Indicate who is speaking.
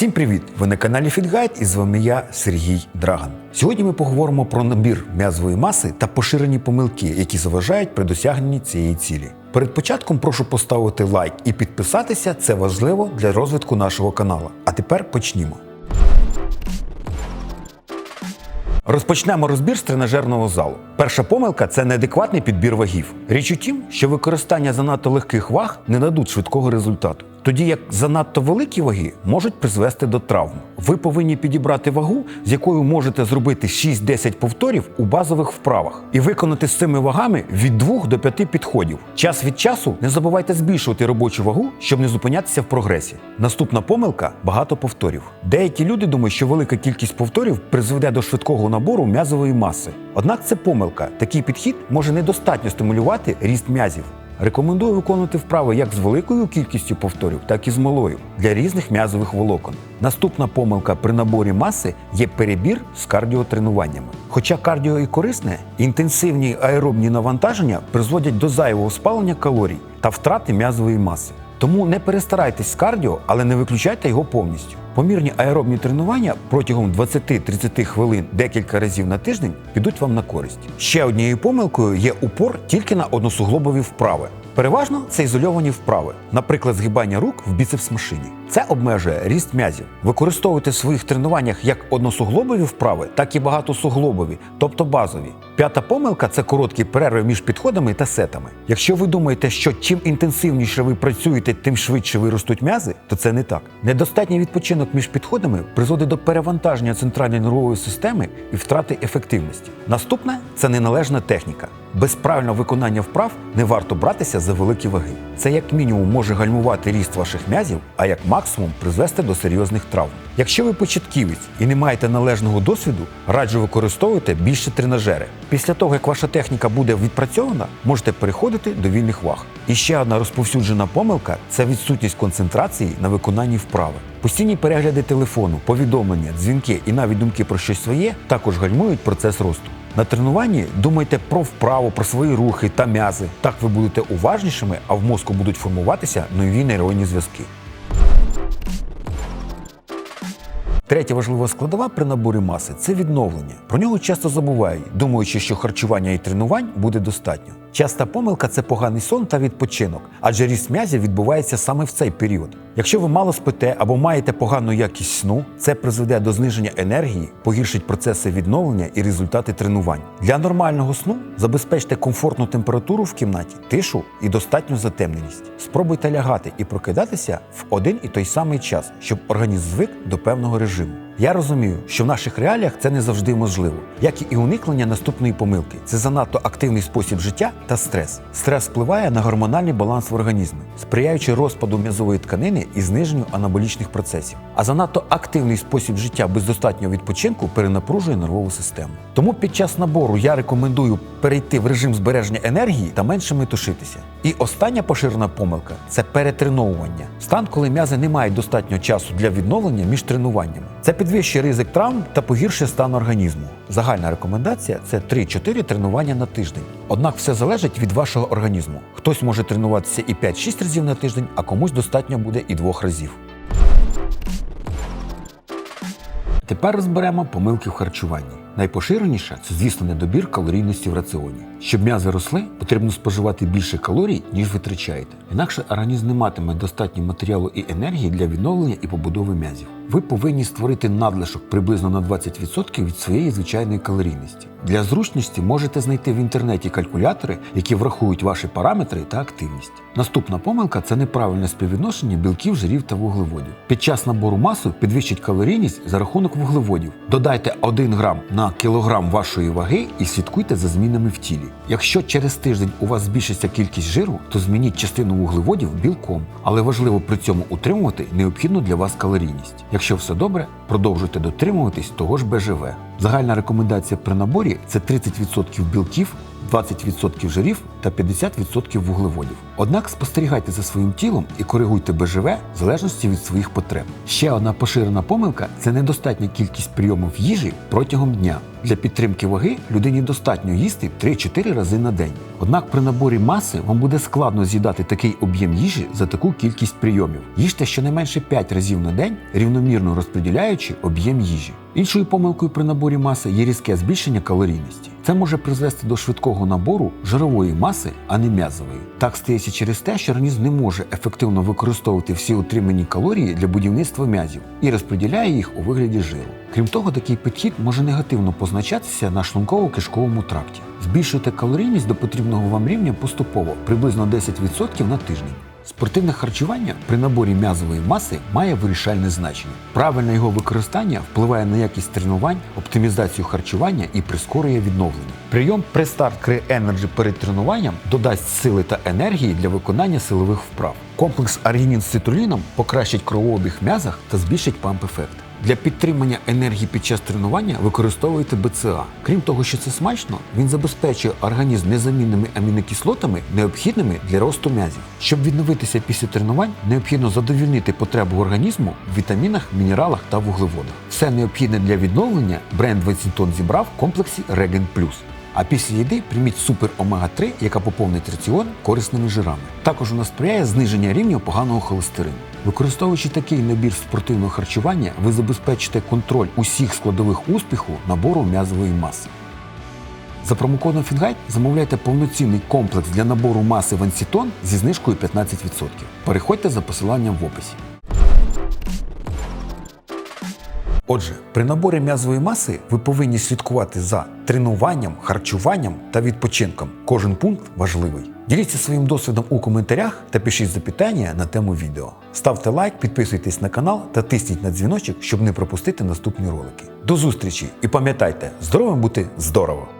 Speaker 1: Всім привіт! Ви на каналі Фітгайд і з вами я, Сергій Драган. Сьогодні ми поговоримо про набір м'язової маси та поширені помилки, які заважають при досягненні цієї цілі. Перед початком прошу поставити лайк і підписатися. Це важливо для розвитку нашого каналу. А тепер почнімо. Розпочнемо розбір з тренажерного залу. Перша помилка це неадекватний підбір вагів. Річ у тім, що використання занадто легких ваг не дадуть швидкого результату. Тоді як занадто великі ваги можуть призвести до травм. Ви повинні підібрати вагу, з якою можете зробити 6-10 повторів у базових вправах і виконати з цими вагами від 2 до 5 підходів. Час від часу не забувайте збільшувати робочу вагу, щоб не зупинятися в прогресі. Наступна помилка багато повторів. Деякі люди думають, що велика кількість повторів призведе до швидкого набору м'язової маси. Однак це помилка. Такий підхід може недостатньо стимулювати ріст м'язів. Рекомендую виконувати вправи як з великою кількістю повторів, так і з малою для різних м'язових волокон. Наступна помилка при наборі маси є перебір з кардіотренуваннями. Хоча кардіо і корисне, інтенсивні аеробні навантаження призводять до зайвого спалення калорій та втрати м'язової маси. Тому не перестарайтесь з кардіо, але не виключайте його повністю. Помірні аеробні тренування протягом 20-30 хвилин декілька разів на тиждень підуть вам на користь. Ще однією помилкою є упор тільки на односуглобові вправи. Переважно це ізольовані вправи, наприклад, згибання рук в біцепс-машині. Це обмежує ріст м'язів. Використовуйте в своїх тренуваннях як односуглобові вправи, так і багатосуглобові, тобто базові. П'ята помилка це короткі перерви між підходами та сетами. Якщо ви думаєте, що чим інтенсивніше ви працюєте, тим швидше виростуть м'язи, то це не так. Недостатній відпочинок між підходами призводить до перевантаження центральної нервової системи і втрати ефективності. Наступне це неналежна техніка. Без правильного виконання вправ не варто братися за великі ваги. Це як мінімум може гальмувати ріст ваших м'язів, а як максимум призвести до серйозних травм. Якщо ви початківець і не маєте належного досвіду, раджу використовувати більше тренажери. Після того, як ваша техніка буде відпрацьована, можете переходити до вільних ваг. І ще одна розповсюджена помилка це відсутність концентрації на виконанні вправи. Постійні перегляди телефону, повідомлення, дзвінки і навіть думки про щось своє також гальмують процес росту. На тренуванні думайте про вправу, про свої рухи та м'язи. Так ви будете уважнішими, а в мозку будуть формуватися нові нейронні зв'язки. Третя важлива складова при наборі маси це відновлення. Про нього часто забувають, думаючи, що харчування і тренувань буде достатньо. Часта помилка це поганий сон та відпочинок, адже ріст м'язів відбувається саме в цей період. Якщо ви мало спите або маєте погану якість сну, це призведе до зниження енергії, погіршить процеси відновлення і результати тренувань. Для нормального сну забезпечте комфортну температуру в кімнаті, тишу і достатню затемненість. Спробуйте лягати і прокидатися в один і той самий час, щоб організм звик до певного режиму. tanrım.'' Я розумію, що в наших реаліях це не завжди можливо, як і уникнення наступної помилки. Це занадто активний спосіб життя та стрес. Стрес впливає на гормональний баланс в організмі, сприяючи розпаду м'язової тканини і зниженню анаболічних процесів. А занадто активний спосіб життя без достатнього відпочинку перенапружує нервову систему. Тому під час набору я рекомендую перейти в режим збереження енергії та менше метушитися. І остання поширена помилка це перетреновування. Стан, коли м'язи не мають достатньо часу для відновлення між тренуваннями. Це підвищує ризик травм та погіршує стан організму. Загальна рекомендація це 3-4 тренування на тиждень. Однак все залежить від вашого організму. Хтось може тренуватися і 5-6 разів на тиждень, а комусь достатньо буде і двох разів. Тепер розберемо помилки в харчуванні. Найпоширеніша це, звісно, недобір калорійності в раціоні. Щоб м'язи росли, потрібно споживати більше калорій, ніж витрачаєте. Інакше організм не матиме достатньо матеріалу і енергії для відновлення і побудови м'язів. Ви повинні створити надлишок приблизно на 20% від своєї звичайної калорійності. Для зручності можете знайти в інтернеті калькулятори, які врахують ваші параметри та активність. Наступна помилка це неправильне співвідношення білків, жирів та вуглеводів. Під час набору масу підвищить калорійність за рахунок вуглеводів. Додайте 1 грам на кілограм вашої ваги і слідкуйте за змінами в тілі. Якщо через тиждень у вас збільшиться кількість жиру, то змініть частину вуглеводів білком, але важливо при цьому утримувати необхідну для вас калорійність. Якщо все добре, продовжуйте дотримуватись того ж БЖВ. Загальна рекомендація при наборі це 30% білків, 20% жирів та 50% вуглеводів. Однак спостерігайте за своїм тілом і коригуйте БЖВ в залежності від своїх потреб. Ще одна поширена помилка це недостатня кількість прийомів їжі протягом дня. Для підтримки ваги людині достатньо їсти 3-4 рази на день. Однак при наборі маси вам буде складно з'їдати такий об'єм їжі за таку кількість прийомів. Їжте щонайменше 5 разів на день, рівномірно розподіляючи об'єм їжі. Іншою помилкою при наборі маси є різке збільшення калорійності. Це може призвести до швидкого набору жирової маси, а не м'язової. Так стається через те, що організм не може ефективно використовувати всі отримані калорії для будівництва м'язів і розподіляє їх у вигляді жиру. Крім того, такий підхід може негативно позначатися на шлунково-кишковому тракті. Збільшуйте калорійність до потрібного вам рівня поступово, приблизно 10% на тиждень. Спортивне харчування при наборі м'язової маси має вирішальне значення. Правильне його використання впливає на якість тренувань, оптимізацію харчування і прискорює відновлення. Прийом Prestart Кри Energy перед тренуванням додасть сили та енергії для виконання силових вправ. Комплекс аргінін з цитруліном покращить кровообіг м'язах та збільшить памп-ефект. Для підтримання енергії під час тренування використовуйте БЦА. Крім того, що це смачно, він забезпечує організм незамінними амінокислотами, необхідними для росту м'язів. Щоб відновитися після тренувань, необхідно задовільнити потребу організму в вітамінах, мінералах та вуглеводах. Все необхідне для відновлення бренд Венсінтон зібрав в комплексі Regen Plus. А після їди прийміть супер омега 3 яка поповнить раціон корисними жирами. Також вона сприяє зниження рівня поганого холестерину. Використовуючи такий набір спортивного харчування, ви забезпечите контроль усіх складових успіху набору м'язової маси. За промокодом Фінгайт замовляйте повноцінний комплекс для набору маси Вансітон зі знижкою 15%. Переходьте за посиланням в описі. Отже, при наборі м'язової маси ви повинні слідкувати за тренуванням, харчуванням та відпочинком. Кожен пункт важливий. Діліться своїм досвідом у коментарях та пишіть запитання на тему відео. Ставте лайк, підписуйтесь на канал та тисніть на дзвіночок, щоб не пропустити наступні ролики. До зустрічі і пам'ятайте, здоровим бути здорово!